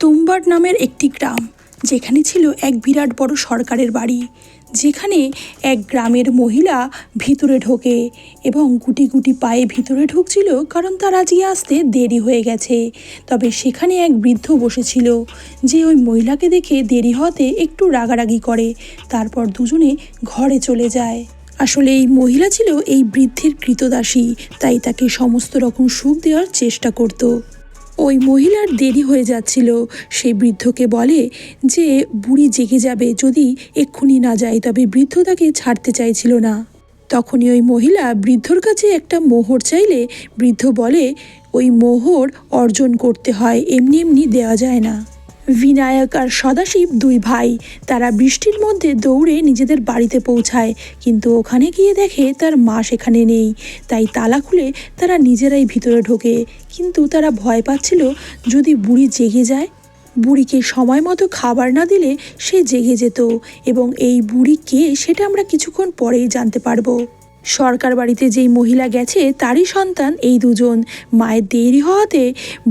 তুম্বার নামের একটি গ্রাম, যেখানে ছিল এক বিরাট বড় সরকারের বাড়ি। যেখানে এক গ্রামের মহিলা ভিতরে ঢোকে এবং গুটি গুটি পায়ে ভিতরে ঢুকছিল কারণ তার আজকে আসতে দেরি হয়ে গেছে। তবে সেখানে এক বৃদ্ধ বসেছিল, যে ওই মহিলাকে দেখে দেরি হওয়াতে একটু রাগারাগি করে, তারপর দুজনে ঘরে চলে যায়। আসলে এই মহিলা ছিল এই বৃদ্ধের কৃতদাসী, তাই তাকে সমস্ত রকম সুখ দেওয়ার চেষ্টা করত। ওই মহিলার দেরি হয়ে যাচ্ছিল। সে বৃদ্ধকে বলে যে, বুড়ি জেগে যাবে, যদি এক্ষুনি না যায়, তবে বৃদ্ধ তাকে ছাড়তে চাইছিল না। তখনই ওই মহিলা বৃদ্ধর কাছে একটা মোহর চাইলে বৃদ্ধ বলে, ওই মোহর অর্জন করতে হয়, এমনি এমনি দেওয়া যায় না। বিনায়ক আর সদাশিব দুই ভাই। তারা বৃষ্টির মধ্যে দৌড়ে নিজেদের বাড়িতে পৌঁছায়, কিন্তু ওখানে গিয়ে দেখে তার মা সেখানে নেই। তাই তালা খুলে তারা নিজেরাই ভিতরে ঢোকে। কিন্তু তারা ভয় পাচ্ছিল যদি বুড়ি জেগে যায়। বুড়িকে সময় মতো খাবার না দিলে সে জেগে যেত, এবং এই বুড়ি কে সেটা আমরা কিছুক্ষণ পরেই জানতে পারব। সরকার বাড়িতে যেই মহিলা গেছে, তারই সন্তান, এই দুজন। মায়ের দেরি হওয়াতে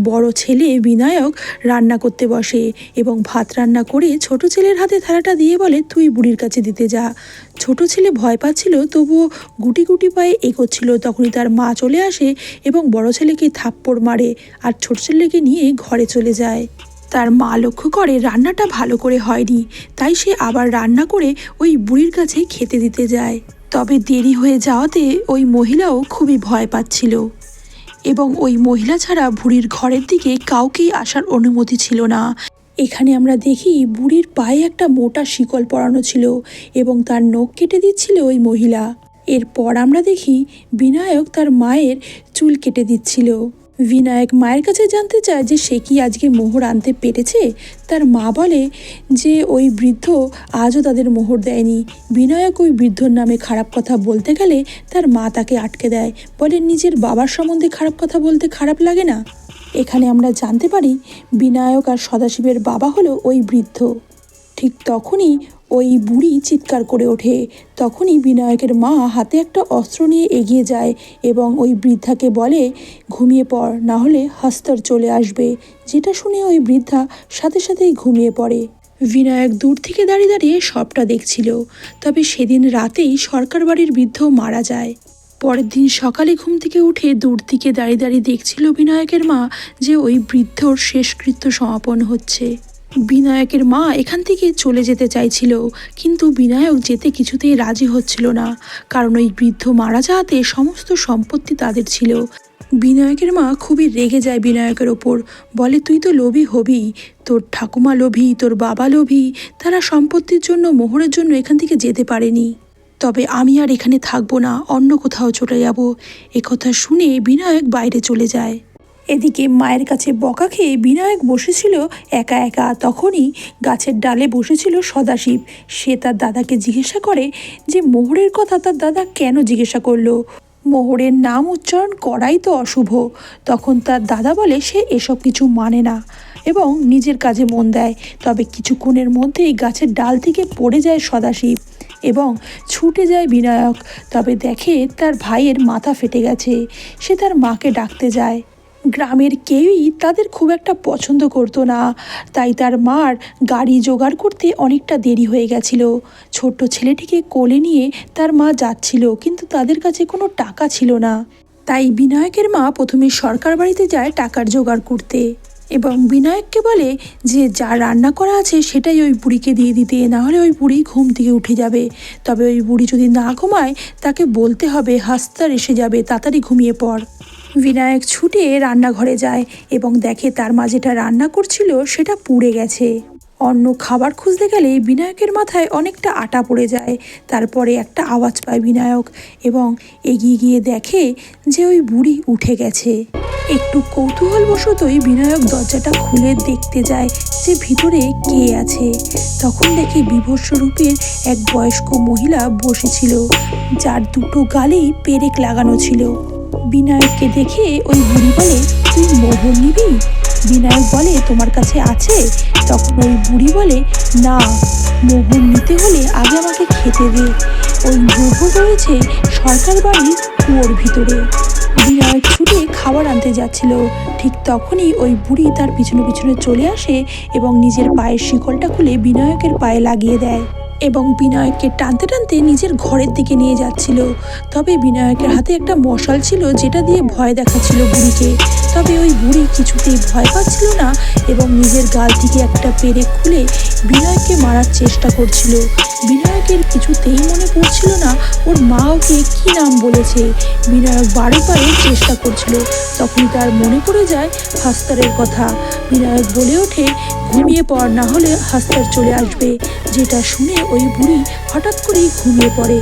বড় ছেলে বিনায়ক রান্না করতে বসে এবং ভাত রান্না করে ছোট ছেলের হাতে থালাটা দিয়ে বলে, তুই বুড়ির কাছে দিতে যা। ছোট ছেলে ভয় পাচ্ছিল, তবুও গুটি গুটি পায়ে এগোচ্ছিল। তখনই তার মা চলে আসে এবং বড় ছেলেকে থাপ্পড় মারে আর ছোট ছেলেকে নিয়ে ঘরে চলে যায়। তার মা লক্ষ্য করে, রান্নাটা ভালো করে হয়নি, তাই সে আবার রান্না করে ওই বুড়ির কাছে খেতে দিতে যায়। তবে দেরি হয়ে যাওয়াতে ওই মহিলাও খুবই ভয় পাচ্ছিল। এবং ওই মহিলা ছাড়া বুড়ির ঘরের দিকে কাউকেই আসার অনুমতি ছিল না। এখানে আমরা দেখি বুড়ির পায়ে একটা মোটা শিকল পরানো ছিল এবং তার নখ কেটে দিচ্ছিল ওই মহিলা। এরপর আমরা দেখি বিনায়ক তার মায়ের চুল কেটে দিচ্ছিল। বিনায়ক মায়ের কাছে জানতে চায় যে সে কি আজকে মোহর আনতে পেরেছে? তার মা বলে যে ওই বৃদ্ধ আজও তাদের মোহর দেয়নি। বিনায়ক ওই বৃদ্ধর নামে খারাপ কথা বলতে গেলে তার মা তাকে আটকে দেয়। বলে, নিজের বাবার সম্বন্ধে খারাপ কথা বলতে খারাপ লাগে না। এখানে আমরা জানতে পারি বিনায়ক আর সদাশিবের বাবা হলো ওই বৃদ্ধ। ঠিক তখনই ওই বুড়ি চিৎকার করে ওঠে। তখনই বিনায়কের মা হাতে একটা অস্ত্র নিয়ে এগিয়ে যায় এবং ওই বৃদ্ধাকে বলে, ঘুমিয়ে পড়, না হলে হস্তর চলে আসবে। যেটা শুনে ওই বৃদ্ধা সাথে সাথেই ঘুমিয়ে পড়ে। বিনায়ক দূর থেকে দাঁড়িয়ে দাঁড়িয়ে সবটা দেখছিল। তবে সেদিন রাতেই সরকার বাড়ির বৃদ্ধ মারা যায়। পরের দিন সকালে ঘুম থেকে উঠে দূর থেকে দাঁড়িয়ে দাঁড়িয়ে দেখছিল বিনায়কের মা যে ওই বৃদ্ধর শেষকৃত্য সমাপন হচ্ছে। বিনায়কের মা এখান থেকে চলে যেতে চাইছিল, কিন্তু বিনায়ক যেতে কিছুতেই রাজি হচ্ছিল না, কারণ ওই বৃদ্ধ মারা যাওয়াতে সমস্ত সম্পত্তি তাদের ছিল। বিনায়কের মা খুবই রেগে যায় বিনায়কের ওপর, বলে, তুই তো লোভী হবি, তোর ঠাকুমা লোভী, তোর বাবা লোভী, তারা সম্পত্তির জন্য মোহরের জন্য এখান থেকে যেতে পারেনি। তবে আমি আর এখানে থাকব না, অন্য কোথাও চলে যাব। কথা শুনে বিনায়ক বাইরে চলে যায়। এদিকে মায়ের কাছে বকা খেয়ে বিনায়ক বসেছিল একা একা। তখনই গাছের ডালে বসেছিল সদাশিব। সে তার দাদাকে জিজ্ঞাসা করে যে, মোহরের কথা তার দাদা কেন জিজ্ঞাসা করল? মোহরের নাম উচ্চারণ করাই তো অশুভ। তখন তার দাদা বলে, সে এসব কিছু মানে না এবং নিজের কাজে মন দেয়। তবে কিছুক্ষণের মধ্যেই গাছের ডাল থেকে পড়ে যায় সদাশিব এবং ছুটে যায় বিনায়ক। তবে দেখে তার ভাইয়ের মাথা ফেটে গেছে। সে তার মাকে ডাকতে যায়। গ্রামের কেউই তাদের খুব একটা পছন্দ করতো না। তাই তার মার গাড়ি জোগাড় করতে অনেকটা দেরি হয়ে গেছিল। ছোট্ট ছেলেটিকে কোলে নিয়ে তার মা যাচ্ছিল, কিন্তু তাদের কাছে কোনো টাকা ছিল না। তাই বিনায়কের মা প্রথমে সরকার বাড়িতে যায় টাকার জোগাড় করতে এবং বিনায়ককে বলে যে, যা রান্না করা আছে সেটাই ওই বুড়িকে দিয়ে দিতে নাহলে ওই বুড়ি ঘুম থেকে উঠে যাবে। তবে ওই বুড়ি যদি না ঘুমায়, তাকে বলতে হবে হাস্তার এসে যাবে, তাড়াতাড়ি ঘুমিয়ে পড়। বিনায়ক ছুটে রান্নাঘরে যায় এবং দেখে তার মা যেটা রান্না করছিল সেটা পুড়ে গেছে। অন্য খাবার খুঁজতে গেলে বিনায়কের মাথায় অনেকটা আটা পড়ে যায়। তারপরে একটা আওয়াজ পায় বিনায়ক এবং এগিয়ে গিয়ে দেখে যে ওই বুড়ি উঠে গেছে। একটু কৌতূহলবশতই বিনায়ক দরজাটা খুলে দেখতে যায় যে ভিতরে কে আছে। তখন দেখে বিভৎস রূপের এক বয়স্ক মহিলা বসেছিল, যার দুটো গালেই পেরেক লাগানো ছিল। বিনায়ককে দেখে ওই বুড়ি বলে, তুই মোহর নিবি? বিনায়ক বলে, তোমার কাছে আছে? তখন ওই বুড়ি বলে, না, মোহর নিতে হলে আগে আমাকে খেতে দে। ওই মোহর রয়েছে সরকার বাড়ির কুয়োর ভিতরে। বিনায়ক ছুটে খাবার আনতে যাচ্ছিল। ঠিক তখনই ওই বুড়ি তার পিছনে পিছনে চলে আসে এবং নিজের পায়ের শিকলটা খুলে বিনায়কের পায়ে লাগিয়ে দেয়। এবং বিনায়ককে টানতে টানতে নিজের ঘরের দিকে নিয়ে যাচ্ছিল। তবে বিনায়কের হাতে একটা মশাল ছিল যেটা দিয়ে ভয় দেখাচ্ছিল বুড়িকে। তবে ওই বুড়ি কিছুতেই ভয় পাচ্ছিল না এবং নিজের গাল থেকে একটা পেরে খুলে বিনায়ককে মারার চেষ্টা করছিল। বিনায়কের কিছুতেই মনে পড়ছিল না ওর মা ওকে কী নাম বলেছে। বিনায়ক বারে বারে চেষ্টা করছিল, তখনই তার মনে পড়ে যায় হাস্তারের কথা। বিনায়ক বলে ওঠে, ঘুমিয়ে পড়, না হলে হাস্তার চলে আসবে। যেটা শুনে ওই বুড়ি হঠাৎ করেই ঘুমিয়ে পড়ে।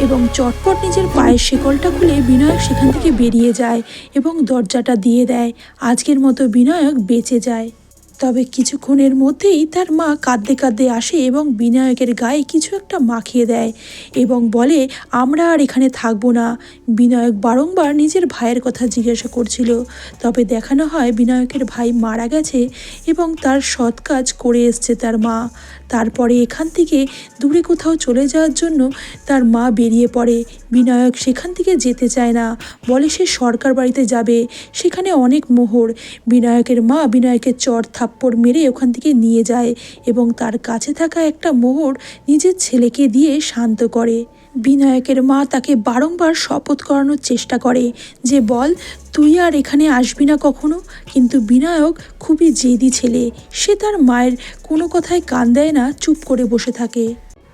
এবং চটপট নিজের পায়ের শিকলটা খুলে বিনায়ক সেখান থেকে বেরিয়ে যায় এবং দরজাটা দিয়ে দেয়। আজকের মতো বিনায়ক বেঁচে যায়। তবে কিছুক্ষণের মধ্যেই তার মা কাঁদতে কাঁদতে আসে এবং বিনায়কের গায়ে কিছু একটা মাখিয়ে দেয় এবং বলে, আমরা আর এখানে থাকব না। বিনায়ক বারংবার নিজের ভাইয়ের কথা জিজ্ঞাসা করছিল। তবে দেখানো হয় বিনায়কের ভাই মারা গেছে এবং তার সৎ কাজ করে এসছে তার মা। তারপরে এখান থেকে দূরে কোথাও চলে যাওয়ার জন্য তার মা বেরিয়ে পড়ে। বিনায়ক সেখান থেকে যেতে চায় না। বলে, সে সরকার বাড়িতে যাবে। সেখানে অনেক মোহর। বিনায়কের মা বিনায়কের চর থাপ্পড় মেরে ওখান থেকে নিয়ে যায় এবং তার কাছে থাকা একটা মোহর নিজের ছেলেকে দিয়ে শান্ত করে। বিনায়কের মা তাকে বারংবার শপথ করানোর চেষ্টা করে যে, বল, তুই আর এখানে আসবি না কখনো? কিন্তু বিনায়ক খুবই জেদি ছেলে। সে তার মায়ের কোনো কথায় কান দেয় না, চুপ করে বসে থাকে।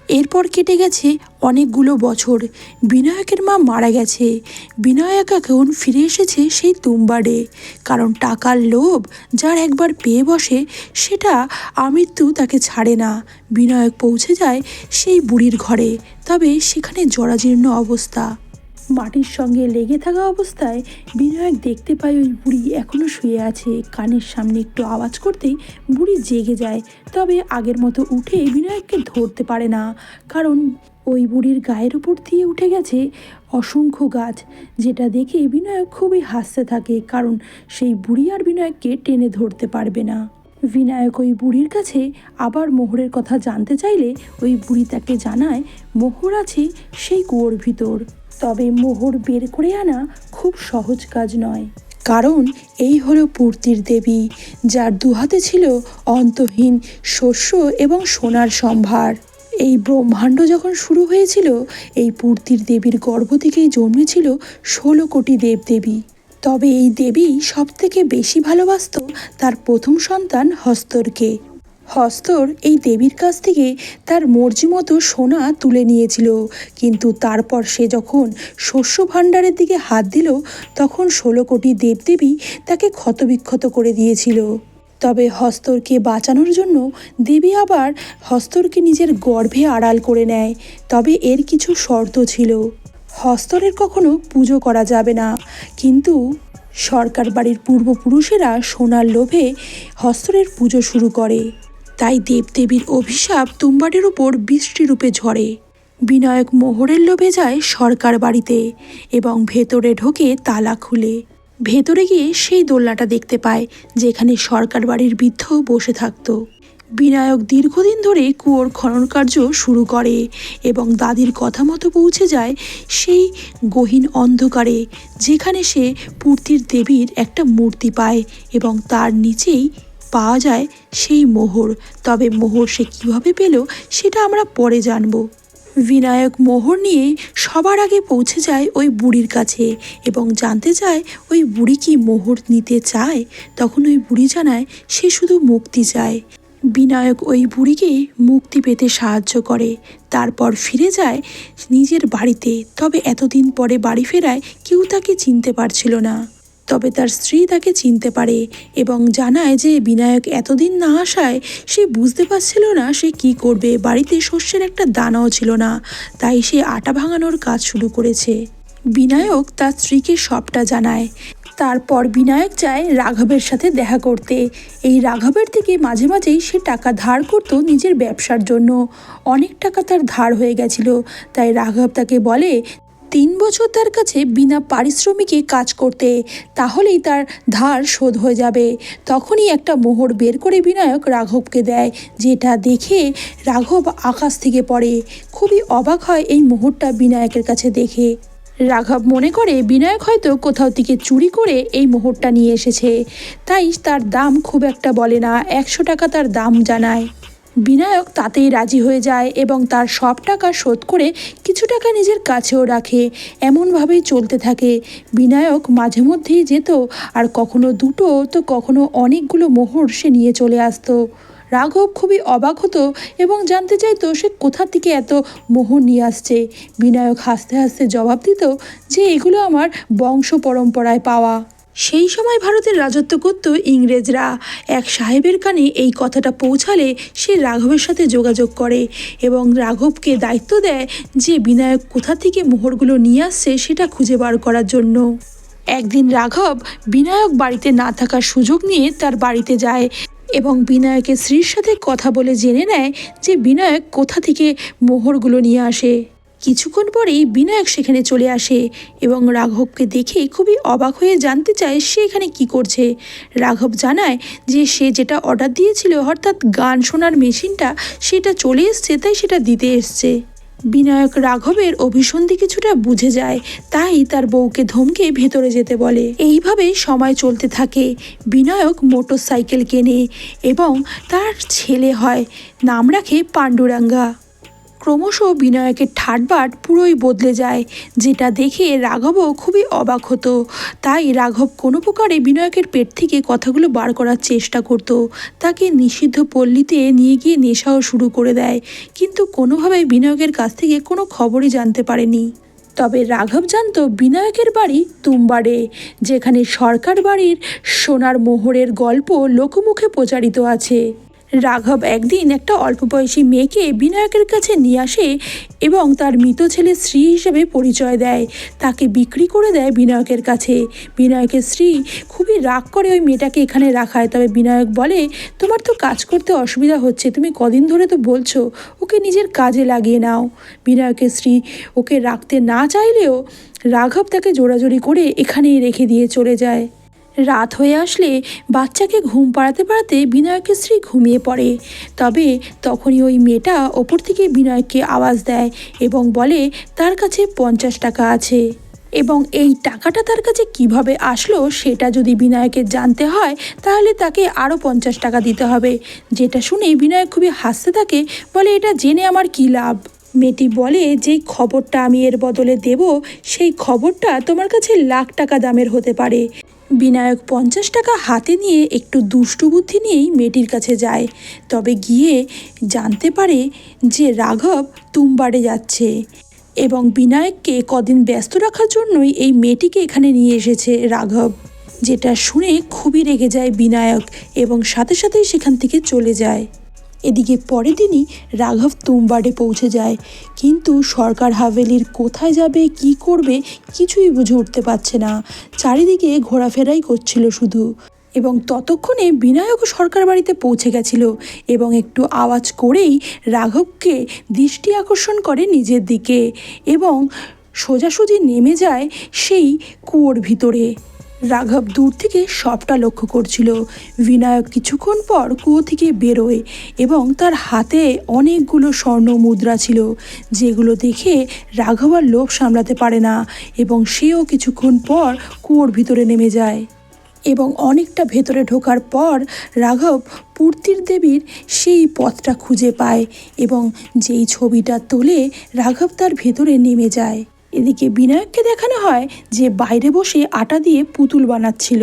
এরপর কেটে গেছে অনেকগুলো বছর। বিনায়কের মা মারা গেছে। বিনায়ক এখন ফিরে এসেছে সেই তুমবাড়ে। কারণ টাকার লোভ যার একবার পেয়ে বসে, সেটা আমৃত্যু তাকে ছাড়ে না। বিনায়ক পৌঁছে যায় সেই বুড়ির ঘরে। তবে সেখানে জরাজীর্ণ অবস্থা। মাটির সঙ্গে লেগে থাকা অবস্থায় বিনায়ক দেখতে পায় ওই বুড়ি এখনও শুয়ে আছে। কানের সামনে একটু আওয়াজ করতেই বুড়ি জেগে যায়। তবে আগের মতো উঠে বিনায়ককে ধরতে পারে না। কারণ ওই বুড়ির গায়ের উপর দিয়ে উঠে গেছে অসংখ্য গাছ। যেটা দেখে বিনায়ক খুবই হাসতে থাকে, কারণ সেই বুড়ি আর বিনায়ককে টেনে ধরতে পারবে না। বিনায়ক ওই বুড়ির কাছে আবার মোহরের কথা জানতে চাইলে ওই বুড়ি তাকে জানায়, মোহর আছে সেই কুয়োর ভিতর। তবে মোহর বের করে আনা খুব সহজ কাজ নয়। কারণ এই হলো পূর্তির দেবী, যার দুহাতে ছিল অন্তহীন শস্য এবং সোনার সম্ভার। এই ব্রহ্মাণ্ড যখন শুরু হয়েছিল, এই পূর্তির দেবীর গর্ভ থেকেই জন্মেছিল ষোলো কোটি দেবদেবী। তবে এই দেবী সবথেকে বেশি ভালোবাসত তার প্রথম সন্তান হস্তরকে। হস্তর এই দেবীর কাছ থেকে তার মর্জি মতো সোনা তুলে নিয়েছিল। কিন্তু তারপর সে যখন শস্য ভাণ্ডারের দিকে হাত দিল, তখন ষোলো কোটি দেবদেবী তাকে ক্ষতবিক্ষত করে দিয়েছিল। তবে হস্তরকে বাঁচানোর জন্য দেবী আবার হস্তরকে নিজের গর্ভে আড়াল করে নেয়। তবে এর কিছু শর্ত ছিল। হস্তরের কখনো পুজো করা যাবে না। কিন্তু সরকার বাড়ির পূর্বপুরুষেরা সোনার লোভে হস্তরের পুজো শুরু করে। তাই দেবদেবীর অভিশাপ তুম্বাডের ওপর বৃষ্টিরূপে ঝরে। বিনায়ক মোহরের লোভে যায় সরকার বাড়িতে এবং ভেতরে ঢোকে তালা খুলে। ভেতরে গিয়ে সেই দোলনাটা দেখতে পায়, যেখানে সরকার বাড়ির বৃদ্ধ বসে থাকতো। বিনায়ক দীর্ঘদিন ধরে কুয়োর খনন কার্য শুরু করে এবং দাদির কথা মতো পৌঁছে যায় সেই গহীন অন্ধকারে, যেখানে সে পূর্তির দেবীর একটা মূর্তি পায় এবং তার নিচেই পাওয়া যায় সেই মোহর। তবে মোহর সে কীভাবে পেল, সেটা আমরা পরে জানব। বিনায়ক মোহর নিয়ে সবার আগে পৌঁছে যায় ওই বুড়ির কাছে এবং জানতে চায় ওই বুড়ি কি মোহর নিতে চায়। তখন ওই বুড়ি জানায়, সে শুধু মুক্তি চায়। বিনায়ক ওই বুড়িকে মুক্তি পেতে সাহায্য করে। তারপর ফিরে যায় নিজের বাড়িতে। তবে এতদিন পরে বাড়ি ফেরায় কেউ তাকে চিনতে পারছিল না। তবে তার স্ত্রী তাকে চিনতে পারে এবং জানায় যে বিনায়ক এতদিন না আসায় সে বুঝতে পারছিল না সে কি করবে। বাড়িতে শস্যের একটা দানাও ছিল না, তাই সে আটা ভাঙানোর কাজ শুরু করেছে। বিনায়ক তার স্ত্রীকে সবটা জানায়। তারপর বিনায়ক চায় রাঘবের সাথে দেখা করতে। এই রাঘবের থেকে মাঝে মাঝেই সে টাকা ধার করতো নিজের ব্যবসার জন্য। অনেক টাকা তার ধার হয়ে গেছিল, তাই রাঘব তাকে বলে তিন বছর তার কাছে বিনা পারিশ্রমিকে কাজ করতে, তাহলেই তার ধার শোধ হয়ে যাবে। তখনই একটা মোহর বের করে বিনায়ক রাঘবকে দেয়, যেটা দেখে রাঘব আকাশ থেকে পড়ে। খুবই অবাক হয় এই মোহরটা বিনায়কের কাছে দেখে। রাঘব মনে করে বিনায়ক হয়তো কোথাও থেকে চুরি করে এই মোহরটা নিয়ে এসেছে। তাই তার দাম খুব একটা বলে না, একশো টাকা তার দাম জানায়। বিনায়ক তাতেই রাজি হয়ে যায় এবং তার সব টাকা শোধ করে কিছু টাকা নিজের কাছেও রাখে। এমনভাবেই চলতে থাকে। বিনায়ক মাঝে মধ্যেই যেত, আর কখনো দুটো তো কখনো অনেকগুলো মোহর সে নিয়ে চলে আসতো। রাঘব খুবই অবাক হতো এবং জানতে চাইতো সে কোথা থেকে এত মোহর নিয়ে আসছে। বিনায়ক হাসতে হাসতে জবাব দিত যে, এগুলো আমার বংশ পরম্পরায় পাওয়া। সেই সময় ভারতের রাজত্ব করত ইংরেজরা। এক সাহেবের কানে এই কথাটা পৌঁছালে সে রাঘবের সাথে যোগাযোগ করে এবং রাঘবকে দায়িত্ব দেয় যে বিনায়ক কোথা থেকে মোহরগুলো নিয়ে আসছে সেটা খুঁজে বার করার জন্য। একদিন রাঘব বিনায়ক বাড়িতে না থাকার সুযোগ নিয়ে তার বাড়িতে যায় এবং বিনায়কের স্ত্রীর সাথে কথা বলে জেনে নেয় যে বিনায়ক কোথা থেকে মোহরগুলো নিয়ে আসে। কিছুক্ষণ পরেই বিনায়ক সেখানে চলে আসে এবং রাঘবকে দেখে খুবই অবাক হয়ে জানতে চায় সে এখানে কি করছে। রাঘব জানায় যে সে যেটা অর্ডার দিয়েছিল, অর্থাৎ গান শোনার মেশিনটা, সেটা চলে এসছে, তাই সেটা দিতে এসছে। বিনায়ক রাঘবের অভিসন্ধি কিছুটা বুঝে যায়, তাই তার বউকে ধমকে ভেতরে যেতে বলে। এইভাবে সময় চলতে থাকে। বিনায়ক মোটর সাইকেল কেনে এবং তার ছেলে হয়, নাম রাখে পাণ্ডুরাঙ্গা। ক্রমশ বিনায়কের ঠাটবাট পুরোই বদলে যায়। যেটা দেখে রাঘবও খুবই অবাক হতো। তাই রাঘব কোনো প্রকারে বিনায়কের পেট থেকে কথাগুলো বার করার চেষ্টা করত। তাকে নিষিদ্ধ পল্লীতে নিয়ে গিয়ে নেশাও শুরু করে দেয়। কিন্তু কোনোভাবে বিনয়কের কাছ থেকে কোনো খবরই জানতে পারেনি। তবে রাঘব জানত বিনায়কের বাড়ি তুমবাড়ে, যেখানে সরকার বাড়ির সোনার মোহরের গল্প লোকমুখে প্রচারিত আছে। রাঘব একদিন একটা অল্প বয়সী মেয়েকে বিনায়কের কাছে নিয়ে আসে এবং তার মৃত ছেলে স্ত্রী হিসেবে পরিচয় দেয়। তাকে বিক্রি করে দেয় বিনায়কের কাছে। বিনায়কের স্ত্রী খুবই রাগ করে ওই মেয়েটাকে এখানে রাখায়। তবে বিনায়ক বলে, তোমার তো কাজ করতে অসুবিধা হচ্ছে, তুমি কদিন ধরে তো বলছো, ওকে নিজের কাজে লাগিয়ে নাও। বিনায়কের স্ত্রী ওকে রাখতে না চাইলেও রাঘব তাকে জোরাজোরি করে এখানেই রেখে দিয়ে চলে যায়। রাত হয়ে আসলে বাচ্চাকে ঘুম পাড়াতে পাড়াতে বিনায়কের স্ত্রী ঘুমিয়ে পড়ে। তবে তখনই ওই মেয়েটা ওপর থেকে বিনায়ককে আওয়াজ দেয় এবং বলে, তার কাছে পঞ্চাশ টাকা আছে। এবং এই টাকাটা তার কাছে কীভাবে আসলো সেটা যদি বিনায়কের জানতে হয়, তাহলে তাকে আরও পঞ্চাশ টাকা দিতে হবে। যেটা শুনে বিনায়ক খুবই হাসতে থাকে, বলে, এটা জেনে আমার কী লাভ? মেয়েটি বলে, যেই খবরটা আমি এর বদলে দেব, সেই খবরটা তোমার কাছে লাখ টাকা দামের হতে পারে। বিনায়ক পঞ্চাশ টাকা হাতে নিয়ে একটু দুষ্টু বুদ্ধি নিয়েই মেয়েটির কাছে যায়। তবে গিয়ে জানতে পারে যে রাঘব তুমবাড়ে যাচ্ছে এবং বিনায়ককে কদিন ব্যস্ত রাখার জন্যই এই মেয়েটিকে এখানে নিয়ে এসেছে রাঘব। যেটা শুনে খুবই রেগে যায় বিনায়ক এবং সাথে সাথেই সেখান থেকে চলে যায়। এদিকে পরের দিনই রাঘব তুমবাড়ে পৌঁছে যায়। কিন্তু সরকার হাভেলির কোথায় যাবে, কি করবে, কিছুই বুঝে উঠতে পারছে না। চারিদিকে ঘোরাফেরাই করছিল শুধু। এবং ততক্ষণে বিনায়কও সরকার বাড়িতে পৌঁছে গেছিল এবং একটু আওয়াজ করেই রাঘবকে দৃষ্টি আকর্ষণ করে নিজের দিকে এবং সোজাসুজি নেমে যায় সেই কুয়োর ভিতরে। রাঘব দূর থেকে সবটা লক্ষ্য করছিল। বিনায়ক কিছুক্ষণ পর কুয়ো থেকে বেরোয় এবং তার হাতে অনেকগুলো স্বর্ণ মুদ্রা ছিল, যেগুলো দেখে রাঘব আর লোভ সামলাতে পারে না এবং সেও কিছুক্ষণ পর কুয়োর ভিতরে নেমে যায়। এবং অনেকটা ভেতরে ঢোকার পর রাঘব পূর্তির দেবীর সেই পথটা খুঁজে পায় এবং যেই ছবিটা তোলে রাঘব তার ভেতরে নেমে যায়। এদিকে বিনায়ককে দেখানো হয় যে বাইরে বসে আটা দিয়ে পুতুল বানাচ্ছিল।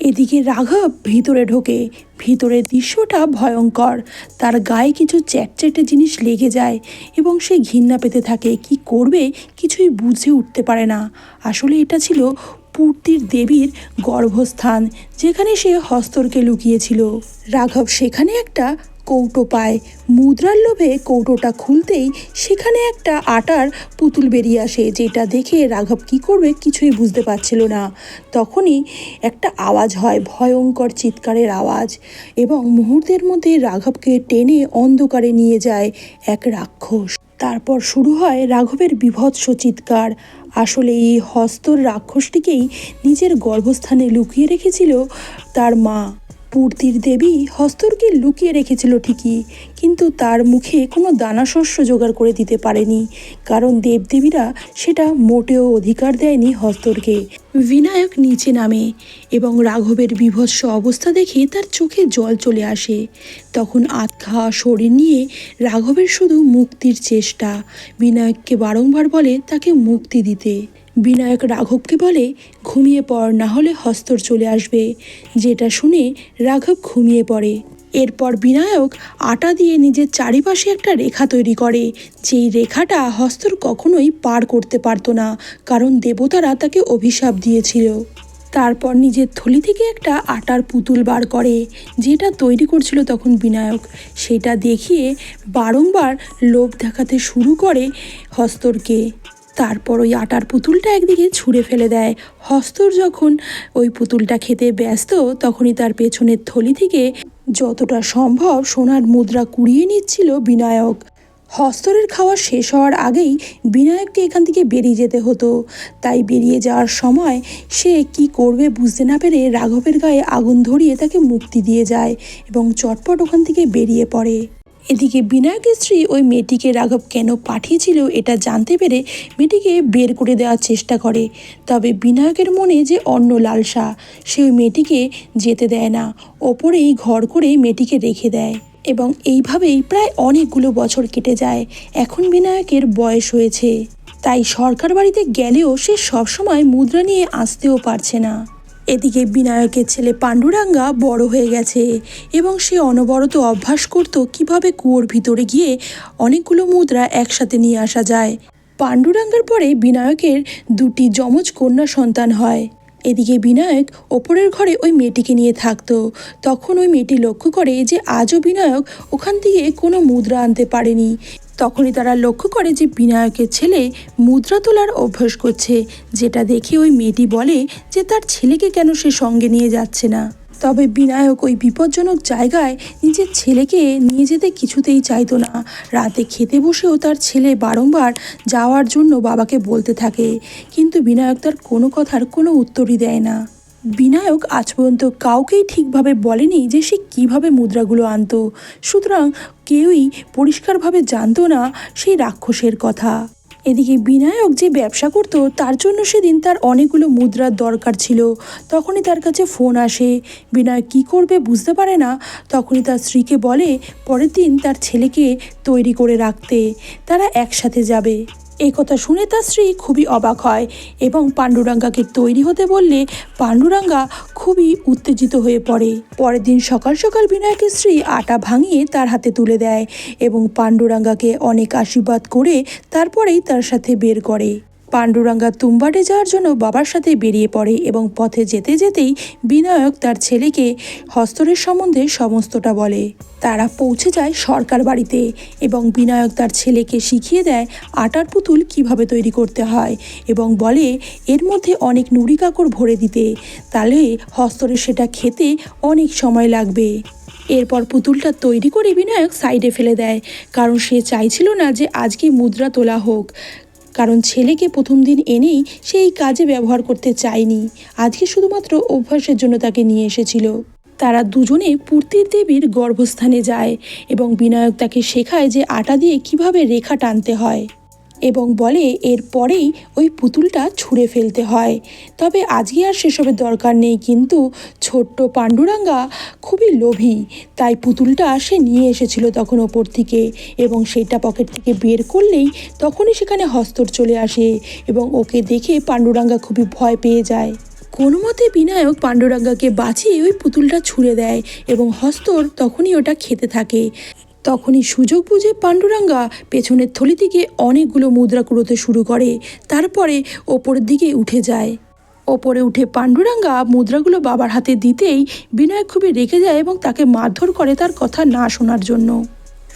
এদিকে রাঘব ভিতরে ঢোকে। ভিতরের দৃশ্যটা ভয়ঙ্কর। তার গায়ে কিছু চ্যাটচ্যাটে জিনিস লেগে যায় এবং সে ঘৃণা পেতে থাকে। কি করবে কিছুই বুঝে উঠতে পারে না। আসলে এটা ছিল পূর্তির দেবীর গর্ভস্থান, যেখানে সে হস্তরকে লুকিয়েছিল। রাঘব সেখানে একটা কৌটো পায়। মুদ্রার লোভে কৌটোটা খুলতেই সেখানে একটা আটার পুতুল বেরিয়ে আসে, যেটা দেখে রাঘব কি করবে কিছুই বুঝতে পারছিল না। তখনই একটা আওয়াজ হয়, ভয়ঙ্কর চিৎকারের আওয়াজ, এবং মুহূর্তের মধ্যে রাঘবকে টেনে অন্ধকারে নিয়ে যায় এক রাক্ষস। তারপর শুরু হয় রাঘবের বিভৎস চিৎকার। আসলে এই হস্তর রাক্ষসটিকেই নিজের গর্ভস্থানে লুকিয়ে রেখেছিল তার মা। পূর্তির দেবী হস্তরকে লুকিয়ে রেখেছিল ঠিকই, কিন্তু তার মুখে কোনো দানাশস্য জোগাড় করে দিতে পারেনি, কারণ দেবদেবীরা সেটা মোটেও অধিকার দেয়নি হস্তরকে। বিনায়ক নিচে নামে এবং রাঘবের বিভৎস অবস্থা দেখে তার চোখে জল চলে আসে। তখন আতখা শরীর নিয়ে রাঘবের শুধু মুক্তির চেষ্টা। বিনায়ককে বারংবার বলে তাকে মুক্তি দিতে। বিনায়ক রাঘবকে বলে, ঘুমিয়ে পড়, না হলে হস্তর চলে আসবে। যেটা শুনে রাঘব ঘুমিয়ে পড়ে। এরপর বিনায়ক আটা দিয়ে নিজের চারিপাশে একটা রেখা তৈরি করে, যেই রেখাটা হস্তর কখনোই পার করতে পারতো না, কারণ দেবতারা তাকে অভিশাপ দিয়েছিল। তারপর নিজের থলি থেকে একটা আটার পুতুল বার করে, যেটা তৈরি করছিল তখন বিনায়ক। সেটা দেখিয়ে বারংবার লোভ দেখাতে শুরু করে হস্তরকে। তারপর ওই আটার পুতুলটা একদিকে ছুঁড়ে ফেলে দেয়। হস্তর যখন ওই পুতুলটা খেতে ব্যস্ত, তখনই তার পেছনের থলি থেকে যতটা সম্ভব সোনার মুদ্রা কুড়িয়ে নিচ্ছিল বিনায়ক। হস্তরের খাওয়া শেষ হওয়ার আগেই বিনায়ককে এখান থেকে বেরিয়ে যেতে হতো। তাই বেরিয়ে যাওয়ার সময় সে কি করবে বুঝতে না পেরে রাঘবের গায়ে আগুন ধরিয়ে তাকে মুক্তি দিয়ে যায় এবং চটপট ওখান থেকে বেরিয়ে পড়ে। এদিকে বিনায়কের স্ত্রী ওই মেয়েটিকে রাঘব কেন পাঠিয়েছিল এটা জানতে পেরে মেয়েটিকে বের করে দেওয়ার চেষ্টা করে। তবে বিনায়কের মনে যে অন্য লালসা, সে ওই মেয়েটিকে যেতে দেয় না। ওপরেই ঘর করে মেয়েটিকে রেখে দেয় এবং এইভাবেই প্রায় অনেকগুলো বছর কেটে যায়। এখন বিনায়কের বয়স হয়েছে। তাই সরকার বাড়িতে গেলেও সে সবসময় মুদ্রা নিয়ে আসতেও পারছে না। এদিকে বিনায়কের ছেলে পাণ্ডুরাঙ্গা বড় হয়ে গেছে এবং সে অনবরত অভ্যাস করত কীভাবে কুয়োর ভিতরে গিয়ে অনেকগুলো মুদ্রা একসাথে নিয়ে আসা যায়। পাণ্ডুরাঙ্গার পরে বিনায়কের দুটি যমজ কন্যা সন্তান হয়। এদিকে বিনায়ক ওপরের ঘরে ওই মেয়েটিকে নিয়ে থাকতো। তখন ওই মেয়েটি লক্ষ্য করে যে আজও বিনায়ক ওখান থেকে কোনো মুদ্রা আনতে পারেনি। তখনই তারা লক্ষ্য করে যে বিনায়কের ছেলে মুদ্রা তোলার অভ্যাস করছে, যেটা দেখে ওই মেয়েটি বলে যে তার ছেলেকে কেন সে সঙ্গে নিয়ে যাচ্ছে না। তবে বিনায়ক ওই বিপজ্জনক জায়গায় নিজের ছেলেকে নিয়ে যেতে কিছুতেই চাইতো না। রাতে খেতে বসেও তার ছেলে বারংবার যাওয়ার জন্য বাবাকে বলতে থাকে, কিন্তু বিনায়ক তার কোনো কথার কোনো উত্তরই দেয় না। বিনায়ক আজ পর্যন্ত কাউকেই ঠিকভাবে বলেনি যে সে কীভাবে মুদ্রাগুলো আনতো। সুতরাং কেউই পরিষ্কারভাবে জানতো না সেই রাক্ষসের কথা। এদিকে বিনায়ক যে ব্যবসা করত, তার জন্য সেদিন তার অনেকগুলো মুদ্রার দরকার ছিল। তখনই তার কাছে ফোন আসে। বিনায়ক কী করবে বুঝতে পারে না। তখনই তার স্ত্রীকে বলে, পরের দিন তার ছেলেকে তৈরি করে রাখতে। তারা একসাথে যাবে। এই কথা শুনে তার স্ত্রী খুবই অবাক হয় এবং পাণ্ডুরাঙ্গাকে তৈরি হতে বললে পাণ্ডুরাঙ্গা খুবই উত্তেজিত হয়ে পড়ে। পরের দিন সকাল সকাল বিনায়কের স্ত্রী আটা ভাঙিয়ে তার হাতে তুলে দেয় এবং পাণ্ডুরাঙ্গাকে অনেক আশীর্বাদ করে তারপরেই তার সাথে বের করে। পাণ্ডুরাঙ্গা তুম্বাডে যাওয়ার জন্য বাবার সাথে বেরিয়ে পড়ে এবং পথে যেতে যেতেই বিনায়ক তার ছেলেকে হস্তরের সম্বন্ধে সমস্তটা বলে। তারা পৌঁছে যায় সরকার বাড়িতে এবং বিনায়ক তার ছেলেকে শিখিয়ে দেয় আটার পুতুল কীভাবে তৈরি করতে হয় এবং বলে, এর মধ্যে অনেক নুড়ি কাকড় ভরে দিতে, তাহলে হস্তরে সেটা খেতে অনেক সময় লাগবে। এরপর পুতুলটা তৈরি করে বিনায়ক সাইডে ফেলে দেয়, কারণ সে চাইছিল না যে আজকে মুদ্রা তোলা হোক। কারণ ছেলেকে প্রথম দিন এনেই সে এই কাজে ব্যবহার করতে চায়নি। আজকে শুধুমাত্র অভ্যাসের জন্য তাকে নিয়ে এসেছিল। তারা দুজনে পূর্তির দেবীর গর্ভস্থানে যায় এবং বিনায়ক তাকে শেখায় যে আটা দিয়ে কীভাবে রেখা টানতে হয়। এবং বলে, এর পরেই ওই পুতুলটা ছুঁড়ে ফেলতে হয়। তবে আজকে আর সেসবের দরকার নেই কিন্তু ছোট্ট পাণ্ডুরাঙ্গা খুবই লোভী। তাই পুতুলটা সে নিয়ে এসেছিল তখন ওপর থেকে এবং সেটা পকেট থেকে বের করলেই তখনই সেখানে হস্তর চলে আসে এবং ওকে দেখে পাণ্ডুরাঙ্গা খুবই ভয় পেয়ে যায়। কোনো মতে বিনায়ক পাণ্ডুরাঙ্গাকে বাঁচিয়ে ওই পুতুলটা ছুঁড়ে দেয় এবং হস্তর তখনই ওটা খেতে থাকে। তখনই সুযোগ বুঝে পাণ্ডুরাঙ্গা পেছনের থলি থেকে অনেকগুলো মুদ্রা কুড়োতে শুরু করে, তারপরে ওপরের দিকে উঠে যায়। ওপরে উঠে পাণ্ডুরাঙ্গা মুদ্রাগুলো বাবার হাতে দিতেই বিনয় খুবই রেখে যায় এবং তাকে মারধর করে তার কথা না শোনার জন্য।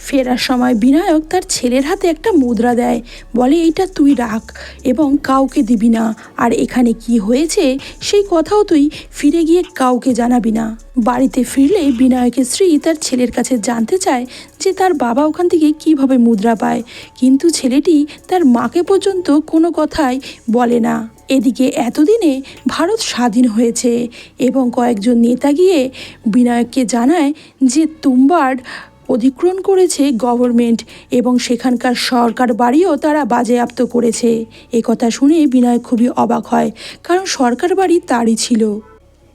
ফেরার সময় বিনায়ক তার ছেলের হাতে একটা মুদ্রা দেয়। বলে, এইটা তুই রাখ এবং কাউকে দিবি না। আর এখানে কি হয়েছে সেই কথাও তুই ফিরে গিয়ে কাউকে জানাবি না। বাড়িতে ফিরলে বিনায়কের স্ত্রী তার ছেলের কাছে জানতে চায় যে তার বাবা ওখান থেকে কীভাবে মুদ্রা পায়। কিন্তু ছেলেটি তার মাকে পর্যন্ত কোনো কথাই বলে না। এদিকে এতদিনে ভারত স্বাধীন হয়েছে এবং কয়েকজন নেতা গিয়ে বিনায়ককে জানায় যে, তুম্বার অধিগ্রহণ করেছে গভর্নমেন্ট এবং সেখানকার সরকার বাড়িও তারা বাজেয়াপ্ত করেছে। কথা শুনে বিনয় খুবই অবাক হয়, কারণ সরকার বাড়ি তারই ছিল।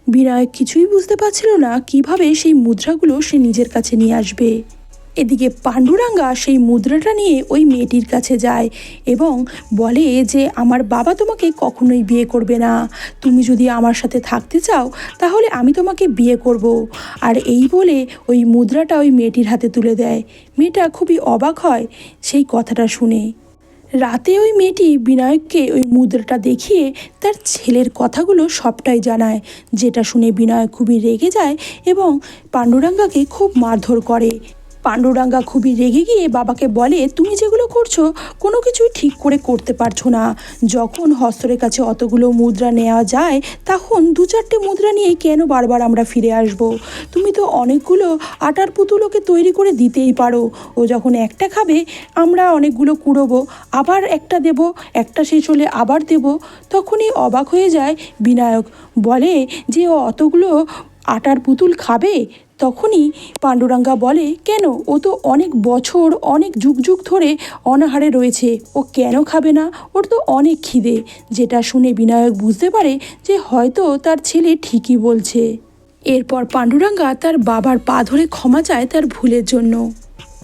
বিনায়ক কিছুই বুঝতে পারছিল না কীভাবে সেই মুদ্রাগুলো সে নিজের কাছে নিয়ে আসবে। এদিকে পাণ্ডুরাঙ্গা সেই মুদ্রাটা নিয়ে ওই মেয়েটির কাছে যায় এবং বলে যে, আমার বাবা তোমাকে কখনোই বিয়ে করবে না। তুমি যদি আমার সাথে থাকতে চাও, তাহলে আমি তোমাকে বিয়ে করব। আর এই বলে ওই মুদ্রাটা ওই মেয়েটির হাতে তুলে দেয়। মেয়েটা খুবই অবাক হয় সেই কথাটা শুনে। রাতে ওই মেয়েটি বিনায়ককে ওই মুদ্রাটা দেখিয়ে তার ছেলের কথাগুলো সবটাই জানায়, যেটা শুনে বিনায়ক খুবই রেগে যায় এবং পাণ্ডুরাঙ্গাকে খুব মারধর করে। পাণ্ডুরাঙ্গা খুবই রেগে গিয়ে বাবাকে বলে, তুমি যেগুলো করছ, কোনো কিছুই ঠিক করে করতে পারছ না। যখন হস্তরের কাছে অতগুলো মুদ্রা নেওয়া যায়, তখন দু চারটে মুদ্রা নিয়ে কেন বারবার আমরা ফিরে আসব? তুমি তো অনেকগুলো আটার পুতুলোকে তৈরি করে দিতেই পারো। ও যখন একটা খাবে, আমরা অনেকগুলো কুড়োবো, আবার একটা দেব, একটা শেষ হলে আবার দেব। তখনই অবাক হয়ে যায় বিনায়ক। বলে, যে ও অতগুলো আটার পুতুল খাবে? তখনই পাণ্ডুরাঙ্গা বলে, কেন? ও তো অনেক বছর, অনেক যুগ যুগ ধরে অনাহারে রয়েছে। ও কেন খাবে না? ওর তো অনেক খিদে। যেটা শুনে বিনায়ক বুঝতে পারে যে হয়তো তার ছেলে ঠিকই বলছে। এরপর পাণ্ডুরাঙ্গা তার বাবার পা ধরে ক্ষমা চায় তার ভুলের জন্য।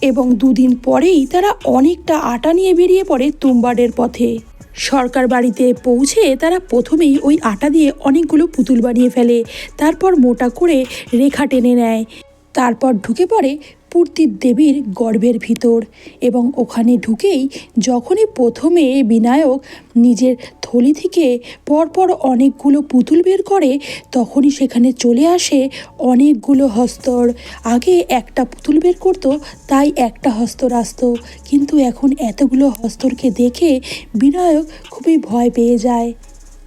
এবং দুদিন পরেই তারা অনেকটা আটা নিয়ে বেরিয়ে পড়ে তুম্বাডের পথে। সরকার বাড়িতে পৌঁছে তারা প্রথমেই ওই আটা দিয়ে অনেকগুলো পুতুল বানিয়ে ফেলে, তারপর মোটা করে রেখা টেনে নেয়। তারপর ঢুকে পড়ে পূর্তির দেবীর গর্ভের ভিতর এবং ওখানে ঢুকেই যখনই প্রথমে বিনায়ক নিজের থলি থেকে পরপর অনেকগুলো পুতুল বের করে, তখনই সেখানে চলে আসে অনেকগুলো হস্তর। আগে একটা পুতুল বের করতো, তাই একটা হস্তর আসতো। কিন্তু এখন এতগুলো হস্তরকে দেখে বিনায়ক খুবই ভয় পেয়ে যায়।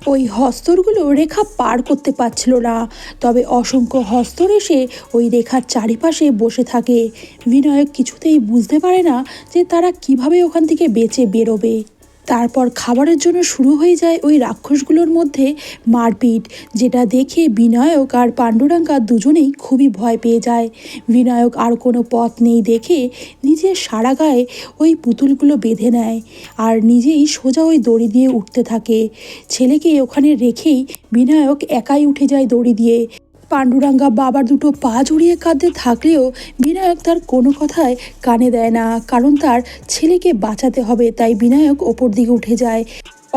ওই হস্তরগুলো রেখা পার করতে পারছিল না। তবে অসংখ্য হস্তর এসে ওই রেখার চারিপাশে বসে থাকে। বিনয়ক কিছুতেই বুঝতে পারে না যে তারা কীভাবে ওখান থেকে বেঁচে বেরোবে। তারপর খাবারের জন্য শুরু হয়ে যায় ওই রাক্ষসগুলোর মধ্যে মারপিট, যেটা দেখে বিনায়ক আর পাণ্ডুরাঙ্গা দুজনেই খুবই ভয় পেয়ে যায়। বিনায়ক আর কোনো পথ নেই দেখে নিজের সারা গায়ে ওই পুতুলগুলো বেঁধে নেয় আর নিজেই সোজা ওই দড়ি দিয়ে উঠতে থাকে। ছেলেকে ওখানে রেখেই বিনায়ক একাই উঠে যায় দড়ি দিয়ে। পাণ্ডুরাঙ্গা বাবার দুটো পা জড়িয়ে কাঁদতে থাকলেও বিনায়ক তার কোনো কথায় কানে দেয় না, কারণ তার ছেলেকে বাঁচাতে হবে, তাই বিনায়ক ওপর দিকে উঠে যায়।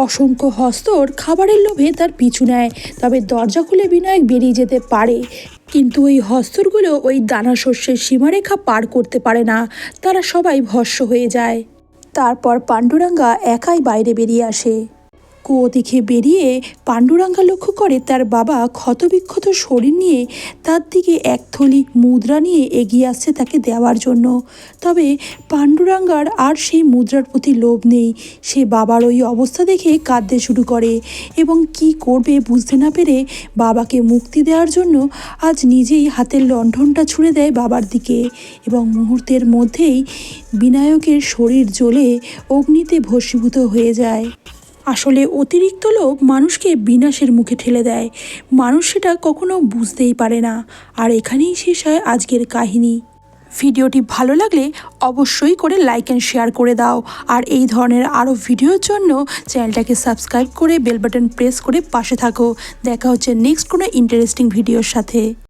অসংখ্য হস্তর খাবারের লোভে তার পিছু নেয়, তবে দরজা খুলে বিনায়ক বেরিয়ে যেতে পারে। কিন্তু ওই হস্তরগুলো ওই দানা শস্যের সীমারেখা পার করতে পারে না, তারা সবাই ভস্য হয়ে যায়। তারপর পাণ্ডুরাঙ্গা একাই বাইরে বেরিয়ে আসে। কুয়ো দিকে বেরিয়ে পাণ্ডুরাঙ্গা লক্ষ্য করে তার বাবা ক্ষতবিক্ষত শরীর নিয়ে তার দিকে এক থলি মুদ্রা নিয়ে এগিয়ে আসছে তাকে দেওয়ার জন্য। তবে পাণ্ডুরাঙ্গার আর সেই মুদ্রার প্রতি লোভ নেই। সে বাবার ওই অবস্থা দেখে কাঁদতে শুরু করে এবং কি করবে বুঝতে না পেরে বাবাকে মুক্তি দেওয়ার জন্য আজ নিজেই হাতের লণ্ঠনটা ছুঁড়ে দেয় বাবার দিকে এবং মুহূর্তের মধ্যেই বিনায়কের শরীর জ্বলে অগ্নিতে ভস্মীভূত হয়ে যায়। আসলে অতিরিক্ত লোভ মানুষকে বিনাশের মুখে ঠেলে দেয়। মানুষ সেটা কখনো বুঝতেই পারে না। আর এখানেই শেষ হয় আজকের কাহিনী। ভিডিওটি ভালো লাগলে অবশ্যই করে লাইক অ্যান্ড শেয়ার করে দাও। আর এই ধরনের আরও ভিডিওর জন্য চ্যানেলটাকে সাবস্ক্রাইব করে বেল বাটন প্রেস করে পাশে থাকো। দেখা হচ্ছে নেক্সট কোনো ইন্টারেস্টিং ভিডিওর সাথে।